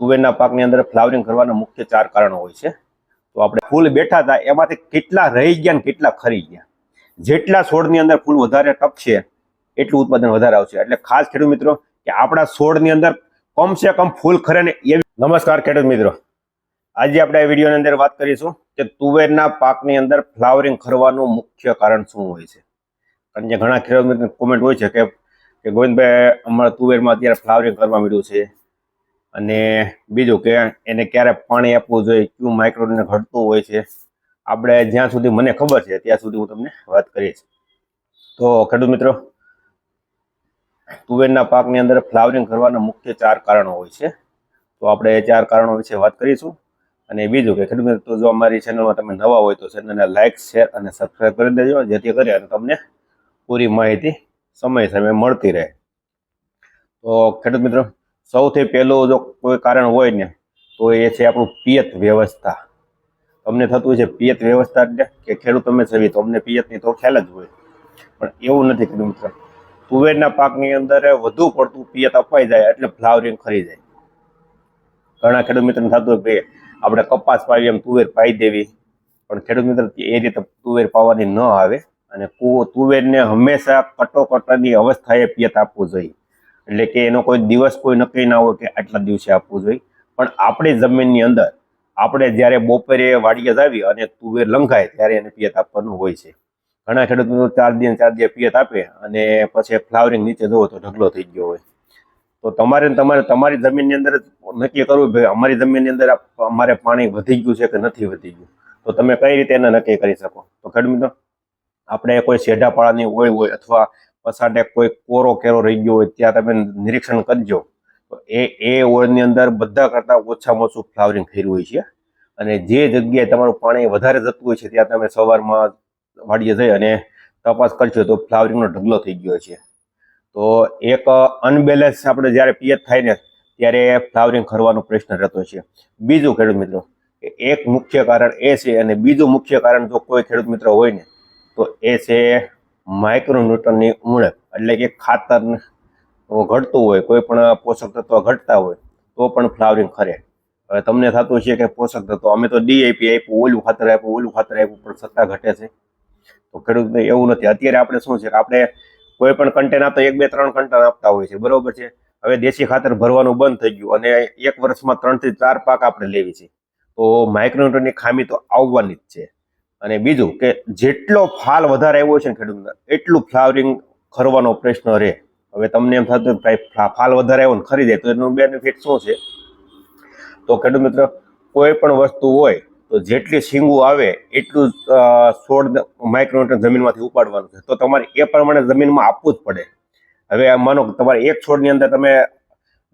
તુવેરના પાકની અંદર ફ્લાવરિંગ કરવાના મુખ્ય ચાર કારણો હોય છે. તો આપણે ફૂલ બેઠા હતા, એમાંથી કેટલા રહી ગયા ને કેટલા ખરી ગયા? જેટલા છોડની અંદર ફૂલ વધારે ટપશે, એટલું ઉત્પાદન વધારે આવશે. એટલે ખાસ ખેડૂત મિત્રો, કે આપણા છોડની અંદર કમસે કમ ફૂલ ખરે ને એવી નમસ્કાર ખેડૂત મિત્રો. આજે આપણે આ વિડીયોની અંદર વાત કરીશું કે તુવેરના પાકની અંદર ફ્લાવરિંગ ખરવાનું મુખ્ય કારણ શું હોય છે. કારણ કે ઘણા ખેડૂત મિત્રો કોમેન્ટ હોય છે કે ગોવિંદભાઈ, અમારા તુવેરમાં અત્યારે ફ્લાવરિંગ કરવા મળ્યું છે. અને બીજું કે એને ક્યારે પાણી આપવું જોઈએ, કયું માઇક્રોને ઘટતું હોય છે, આપણે જ્યાં સુધી મને ખબર છે, ત્યાં સુધી હું તમને વાત કરીશ. તો ખેડૂત મિત્રો, તુવેરના પાકની અંદર ફ્લાવરિંગ કરવાના મુખ્ય ચાર કારણો હોય છે. તો આપણે ચાર કારણો વિશે વાત કરીશું. અને બીજું કે ખેડૂત મિત્રો, જો અમારી ચેનલમાં તમે નવા હોય તો ચેનલને લાઇક શેર અને સબસ્ક્રાઈબ કરી દેજો, જેથી કરી અને તમને પૂરી માહિતી સમય સમયે મળતી રહે. તો ખેડૂત મિત્રો સૌથી પહેલું જો કોઈ કારણ હોય ને, તો એ છે આપણું પિયત વ્યવસ્થા. તમને થતું છે પિયત વ્યવસ્થા એટલે કે ખેડૂત તમે સવી તો અમને પિયતની તો ખ્યાલ જ હોય. પણ એવું નથી ખેડૂત મિત્ર. તુવેરના પાકની અંદર વધુ પડતું પિયત અપાઈ જાય એટલે ફ્લાવરિંગ ખરી જાય. ઘણા ખેડૂત મિત્રને થતું હોય કે આપણે કપાસ પાવી એમ તુવેર પાઈ દેવી. પણ ખેડૂત મિત્ર એ રીતે તુવેર પાવાની ન આવે. અને કુવો તુવેરને હંમેશા કટોકટની અવસ્થાએ પિયત આપવું જોઈએ. એટલે કે એનો કોઈ દિવસ કોઈ નક્કી ના હોય કે આટલા દિવસે આપવું જોઈએ. પણ આપણી જમીનની અંદર આપણે જ્યારે બપોરે વાડીએ જાવી અને તુવેર લંઘાય ત્યારે એને પિયત આપવાનું હોય છે. ઘણા ખેડૂતો ચાર દિવસ ચાર દિવસ પિયત આપે અને પછી ફ્લાવરિંગ નીચે જવો તો ઢગલો થઈ ગયો હોય. તો તમારે તમારે તમારી જમીનની અંદર નક્કી કરવું ભાઈ અમારી જમીનની અંદર અમારે પાણી વધી ગયું છે કે નથી વધી ગયું? તો તમે કઈ રીતે એને નક્કી કરી શકો? તો ખેડૂત આપણે કોઈ શેઢા પાળાની ઓળ હોય અથવા પસાડે કોઈ કોરો કેરો રહી ગયો હોય ત્યાં તમે નિરીક્ષણ કરજો. તો એ એ ઓળની અંદર બધા કરતાં ઓછામાં ઓછું ફ્લાવરિંગ થયેલું હોય છે. અને જે જગ્યાએ તમારું પાણી વધારે જતું હોય છે, ત્યાં તમે સવારમાં વાડીએ જઈ અને તપાસ કરશો તો ફ્લાવરિંગનો ઢગલો થઈ ગયો છે. તો એક અનબેલેન્સ આપણે જ્યારે પિયત થાય ને, ત્યારે ફ્લાવરિંગ ખરવાનો પ્રશ્ન રહેતો છે. બીજું ખેડૂત મિત્રો એક મુખ્ય કારણ એ છે અને બીજું મુખ્ય કારણ જો કોઈ ખેડૂત મિત્ર હોય ને, તો એ છે માઇક્રોન્યુટનની ઉણપ એટલે કે ખાતર ઘટતું હોય, કોઈ પણ પોષક તત્વ ઘટતા હોય, તો પણ ફ્લાવરિંગ ખરે. હવે તમને થતું છે કે પોષક તત્વ, અમે તો ડીએપી આપ્યું, ઓલું ખાતર આપ્યું, ઓલું ખાતર આપ્યું, પણ સત્તા ઘટે છે. તો ખેડૂતને એવું નથી. અત્યારે આપણે શું છે કે આપણે કોઈ પણ કન્ટેન આપતા એક બે ત્રણ કન્ટેન આપતા હોય છે, બરોબર છે? હવે દેશી ખાતર ભરવાનું બંધ થઈ ગયું અને એક વર્ષમાં ત્રણથી ચાર પાક આપણે લેવી છે. તો માઇક્રોન્યુટનની ખામી તો આવવાની જ છે. અને બીજું કે જેટલો ફાલ વધારે આવ્યો છે ને ખેડૂતને, એટલું ફ્લાવરિંગ ખરવાનો પ્રશ્ન રહે. હવે તમને એમ થતું ભાઈ ફાલ વધારે આવ્યો ને ખરીદે, તો એનું બેનિફિટ શું છે? તો ખેડૂત મિત્ર, કોઈ પણ વસ્તુ હોય, તો જેટલી શીંગું આવે, એટલું સોળ માઇક્રોમીટર જમીનમાંથી ઉપાડવાનું છે. તો તમારે એ પ્રમાણે જમીનમાં આપવું જ પડે. હવે માનો તમારે એક છોડની અંદર તમે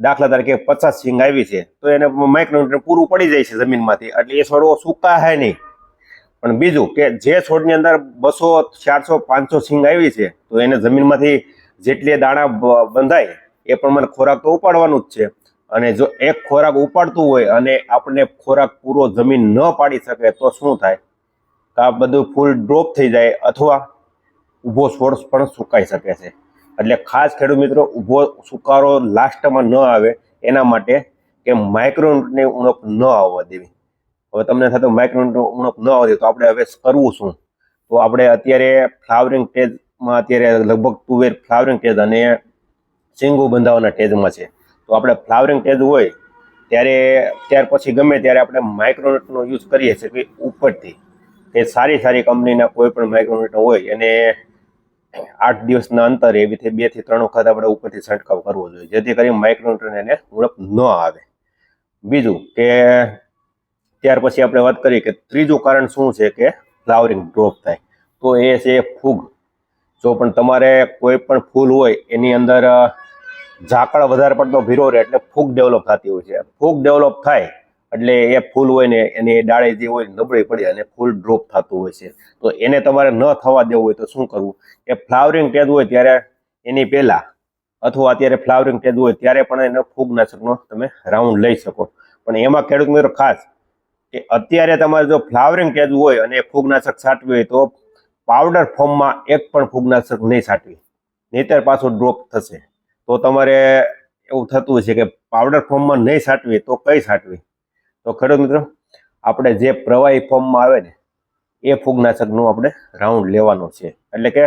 દાખલા તરીકે પચાસ સિંગ આવી છે, તો એને માઇક્રોન્યુટન પૂરું પડી જાય છે જમીનમાંથી, એટલે એ છોડવો સુકાય નહીં. પણ બીજું કે જે છોડની અંદર બસો, ચારસો, પાંચસો સિંગ આવી છે, તો એને જમીનમાંથી જેટલી દાણા બંધાય, એ પ્રમાણે ખોરાક તો ઉપાડવાનું જ છે. અને જો એક ખોરાક ઉપાડતું હોય અને આપણને ખોરાક પૂરો જમીન ન પાડી શકે, તો શું થાય? તો આ બધું ફૂલ ડ્રોપ થઈ જાય અથવા ઊભો છોડ પણ સુકાઈ શકે છે. એટલે ખાસ ખેડૂત મિત્રો, ઊભો સુકારો લાસ્ટમાં ન આવે, એના માટે કે માઇક્રોની ઉણપ ન આવવા દેવી. હવે તમને થતું માઇક્રોન ઉણપ ન આવતી તો આપણે હવે કરવું શું? તો આપણે અત્યારે ફ્લાવરિંગ ટેજમાં અત્યારે લગભગ તુવેર ફ્લાવરિંગ ટેજ અને સિંગુ બંધાવાના ટેજમાં છે. તો આપણે ફ્લાવરિંગ ટેજ હોય ત્યારે, ત્યાર પછી ગમે ત્યારે આપણે માઇક્રોનેટનો યુઝ કરીએ છીએ કે ઉપરથી. કે સારી સારી કંપનીના કોઈ પણ માઇક્રોનેટ હોય એને આઠ દિવસના અંતરે એવી બેથી ત્રણ વખત આપણે ઉપરથી છંટકાવ કરવો જોઈએ, જેથી કરી માઇક્રોનેટને એને ઉણપ ન આવે. બીજું કે ત્યાર પછી આપણે વાત કરીએ કે ત્રીજું કારણ શું છે કે ફ્લાવરિંગ ડ્રોપ થાય. તો એ છે ફૂગ. જો પણ તમારે કોઈ પણ ફૂલ હોય, એની અંદર ઝાકળ વધારે પડતો ભીરો રહે એટલે ફૂગ ડેવલપ થતી હોય છે. ફૂગ ડેવલપ થાય એટલે એ ફૂલ હોય ને એની ડાળે જે હોય નબળી પડી અને ફૂલ ડ્રોપ થતું હોય છે. તો એને તમારે ન થવા દેવું હોય તો શું કરવું? એ ફ્લાવરિંગ ટેજ હોય ત્યારે એની પહેલાં અથવા અત્યારે ફ્લાવરિંગ ટેજ હોય ત્યારે પણ એને ફૂગનાશકનો તમે રાઉન્ડ લઈ શકો. પણ એમાં ખેડૂત મિત્રો ખાસ કે અત્યારે તમારે જો ફ્લાવરિંગ ટેજ હોય અને ફૂગનાશક છાંટવી હોય તો પાવડર ફોર્મમાં એક પણ ફૂગનાશક નહીં છાંટવી. નહીતર પાછું ડ્રોપ થશે. તો તમારે એવું થતું છે કે પાવડર ફોર્મમાં નહીં સાટવી તો કઈ સાટવી તો ખેડૂત મિત્રો? આપણે જે પ્રવાહી ફોર્મમાં આવે ને, એ ફૂગનાશકનું આપણે રાઉન્ડ લેવાનો છે. એટલે કે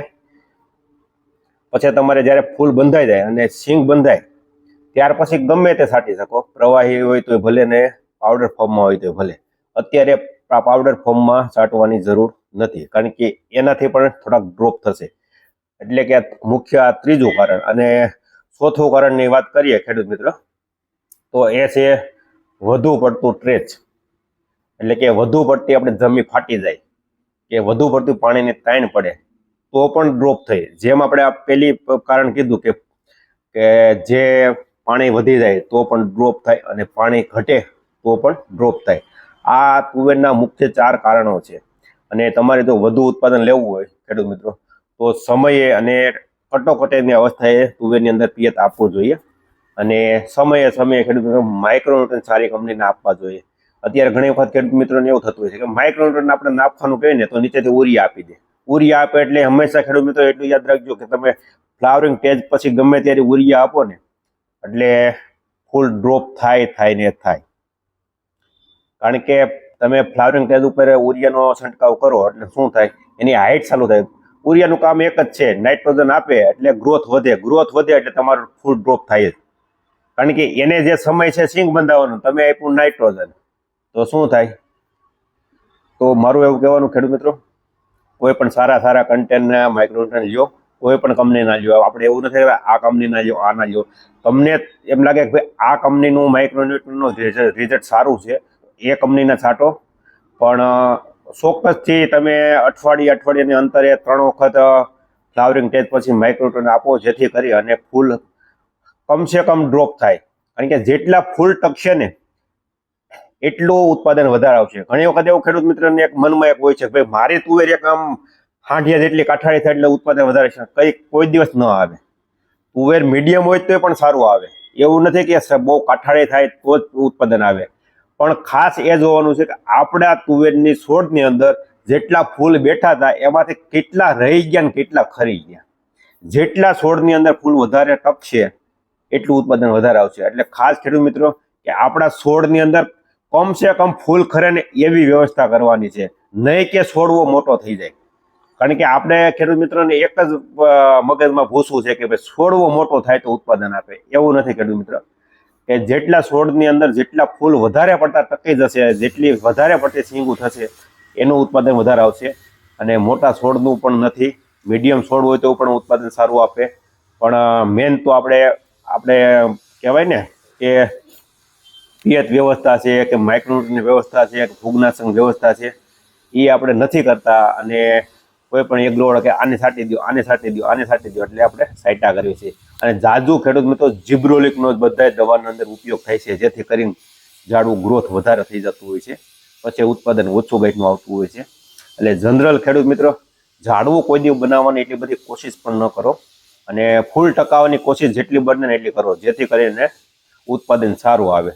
પછી તમારે જ્યારે ફૂલ બંધાઈ જાય અને સિંગ બંધાય, ત્યાર પછી ગમે તે સાટી શકો. પ્રવાહી હોય તો ભલે ને પાવડર ફોર્મમાં હોય તો ભલે. અત્યારે પાવડર ફોર્મમાં છાંટવાની જરૂર નથી, કારણ કે એનાથી પણ થોડાક ડ્રોપ થશે. એટલે કે મુખ્ય આ ત્રીજું કારણ, અને ચોથું કારણની વાત કરીએ, ખેડૂત મિત્ર, તો એ છે વધુ પડતું ટ્રેચ એટલે કે વધુ પડતી આપણે જમી ફાટી જાય, કે વધુ પડતું પાણીની તાણ પડે, તો પણ ડ્રોપ થઈ. જેમ આપણે આ પેલી કારણ કીધું કે કે જે પાણી વધી જાય તો પણ ડ્રોપ થાય, અને પાણી ઘટે તો પણ ડ્રોપ થાય. આ તુવેરના મુખ્ય ચાર કારણો છે. અને તમારે જો વધુ ઉત્પાદન લેવું હોય, ખેડૂત મિત્રો, તો સમયે અને કટોકટીની અવસ્થાએ તુવેરની અંદર પિયત આપવું જોઈએ. અને સમયે સમયે ખેડૂત મિત્રો માઇક્રોન્યુટ્રન સારી કંપનીને આપવા જોઈએ. અત્યારે ઘણી વખત ખેડૂત મિત્રોને એવું થતું હોય છે કે માઇક્રોન્યુટ્રન આપણે નાખવાનું કહીએ ને તો નીચેથી ઉરિયા આપી દે. ઉરિયા આપે એટલે હંમેશા ખેડૂત મિત્રો એટલું યાદ રાખજો કે તમે ફ્લાવરિંગ ટેજ પછી ગમે ત્યારે ઉરિયા આપો ને, એટલે ફૂલ ડ્રોપ થાય થાય ને થાય. કારણ કે તમે ફ્લાવરિંગ ટેજ ઉપર ઉરિયાનો છંટકાવ કરો, એટલે શું થાય? એની હાઇટ ચાલુ થાય. ઉરિયાનું કામ એક જ છે નાઇટ્રોજન આપે એટલે ગ્રોથ વધે. ગ્રોથ વધે એટલે તમારું ફૂડ ડ્રોપ થાય જ. કારણ કે એને જે સમય છે સિંગ બંધાવવાનો, તમે આપ્યું નાઇટ્રોજન તો શું થાય? તો મારું એવું કહેવાનું ખેડૂત મિત્રો, કોઈ પણ સારા સારા કન્ટેન્ટના માઇક્રોન્યુટ્રન લ્યો, કોઈ પણ કંપનીના લ્યો. આપણે એવું નથી આ કંપનીના લ્યો આના લ્યો. તમને એમ લાગે કે ભાઈ આ કંપનીનું માઇક્રોન્યુટ્રનનું રિઝલ્ટ સારું છે એ કંપનીના છાંટો. પણ ચોક્કસથી તમે અઠવાડિયે અઠવાડિયાની અંતરે ત્રણ વખત ફ્લાવરિંગ ટેજ પછી માઇક્રોટોન આપો, જેથી કરી અને ફૂલ કમસે કમ ડ્રોપ થાય. કારણ કે જેટલા ફૂલ ટકશે ને, એટલું ઉત્પાદન વધારે આવશે. ઘણી વખત એવું ખેડૂત મિત્રને એક મનમાં એક હોય છે ભાઈ, મારી તુવેર એક આમ હાંડિયા જેટલી કાઠાળી થાય એટલે ઉત્પાદન વધારે છે. કઈ કોઈ દિવસ ન આવે. તુવેર મીડિયમ હોય તો પણ સારું આવે. એવું નથી કે બહુ કાઠાળી થાય તો જ ઉત્પાદન આવે. પણ ખાસ એ જોવાનું છે કે આપણા તુવેરની છોડની અંદર જેટલા ફૂલ બેઠા હતા, એમાંથી કેટલા રહી ગયા ને કેટલા ખરી ગયા. જેટલા છોડની અંદર ફૂલ વધારે ટકશે એટલું ઉત્પાદન વધારે આવશે. એટલે ખાસ ખેડૂત મિત્રો, કે આપણા છોડની અંદર કમસે કમ ફૂલ ખરે ને એવી વ્યવસ્થા કરવાની છે. નહીં કે છોડવો મોટો થઈ જાય. કારણ કે આપણે ખેડૂત મિત્રોને એક જ મગજમાં ભૂસવું છે કે ભાઈ છોડવો મોટો થાય તો ઉત્પાદન આપે. એવું નથી ખેડૂત મિત્ર. કે જેટલા છોડની અંદર જેટલા ફૂલ વધારે પડતા ટકી જશે, જેટલી વધારે પડતી સિંગું થશે, એનું ઉત્પાદન વધારે આવશે. અને મોટા છોડનું પણ નથી. મીડિયમ છોડ હોય તો પણ ઉત્પાદન સારું આપે. પણ મેન તો આપણે આપણે કહેવાય ને કે પિયત વ્યવસ્થા છે, કે માઇક્રોન્યુટ્રનની વ્યવસ્થા છે, કે ફૂગનાશક વ્યવસ્થા છે, એ આપણે નથી કરતા. અને કોઈ પણ એક લોડ કે આને છાંટી દો, આને છાંટી દો, આને છાંટી દો, એટલે આપણે સાઈટા કરીએ છે. અને જાજુ ખેડૂત મિત્રો જીબ્રોલિકનો જ બધા દવાનો અંદર ઉપયોગ થાય છે, જેથી કરીને ઝાડવું ગ્રોથ વધારે થઈ જતું હોય છે. પછી ઉત્પાદન ઓછું ગાઈટનું આવતું હોય છે. એટલે જનરલ ખેડૂત મિત્રો, ઝાડવું કોઈ દિવસ બનાવવાની એટલી બધી કોશિશ પણ ન કરો. અને ફૂલ ટકાવવાની કોશિશ જેટલી બને એટલી કરો, જેથી કરીને ઉત્પાદન સારું આવે.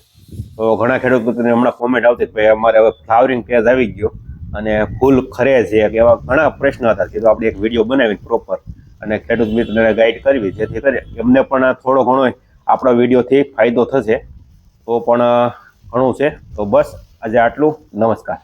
તો ઘણા ખેડૂત મિત્રોને હમણાં કોમેન્ટ આવતી ભાઈ અમારે હવે ફ્લાવરિંગ ફેઝ આવી ગયો. અને ફૂલ ખરે છે, એવા ઘણા પ્રશ્ન હતા. કે આપણે એક વીડિયો બનાવી પ્રોપર અને ખેડૂત મિત્રને ગાઈડ કરવી, જેથી કરી એમને પણ થોડો ઘણો આપણા વિડીયોથી ફાયદો થશે. તો પણ ઘણું છે. તો બસ, આજે આટલું. નમસ્કાર.